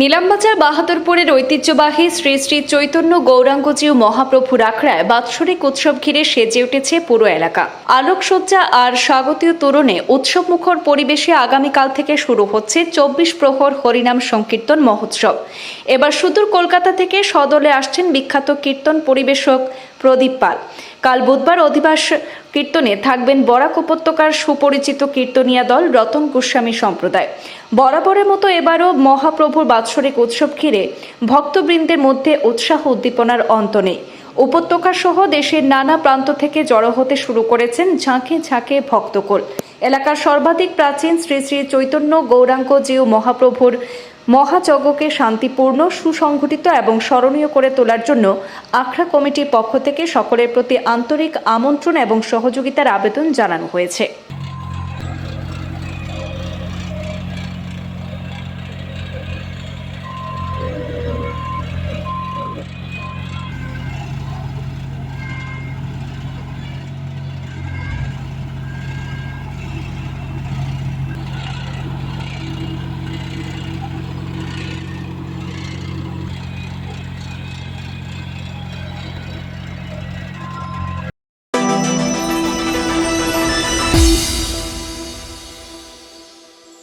নীলামবাজার বাহাদুরপুরের ঐতিহ্যবাহী শ্রী শ্রী চৈতন্য গৌরাঙ্গজিউ মহাপ্রভুর আখড়ায় বাৎসরিক উৎসব ঘিরে সেজে উঠেছে পুরো এলাকা। আলোকসজ্জা আর স্বাগতীয় তোরণে উৎসবমুখর পরিবেশে আগামীকাল থেকে শুরু হচ্ছে চব্বিশ প্রহর হরিনাম সংকীর্তন মহোৎসব। এবার সুদূর কলকাতা থেকে সদলে আসছেন বিখ্যাত কীর্তন পরিবেশক প্রদীপ পাল। কাল বুধবার অধিবাস কীর্তনে থাকবেন বরাক উপত্যকার সুপরিচিত কীর্তনিয়া দল রতন গোস্বামী সম্প্রদায়। বরাবরের মতো এবারও মহাপ্রভুর বাৎসরিক উৎসব ঘিরে ভক্তবৃন্দের মধ্যে উৎসাহ উদ্দীপনার অন্ত নেই। উপত্যকা সহ দেশের নানা প্রান্ত থেকে জড়ো হতে শুরু করেছেন ঝাঁকে ঝাঁকে ভক্তকুল। এলাকার সর্বাধিক প্রাচীন শ্রী শ্রী চৈতন্য গৌরাঙ্গ জিউ মহাপ্রভুর মহাযজ্ঞকে শান্তিপূর্ণ সুসংগঠিত এবং স্মরণীয় করে তোলার জন্য আখড়া কমিটির পক্ষ থেকে সকলের প্রতি আন্তরিক আমন্ত্রণ এবং সহযোগিতার আবেদন জানানো হয়েছে।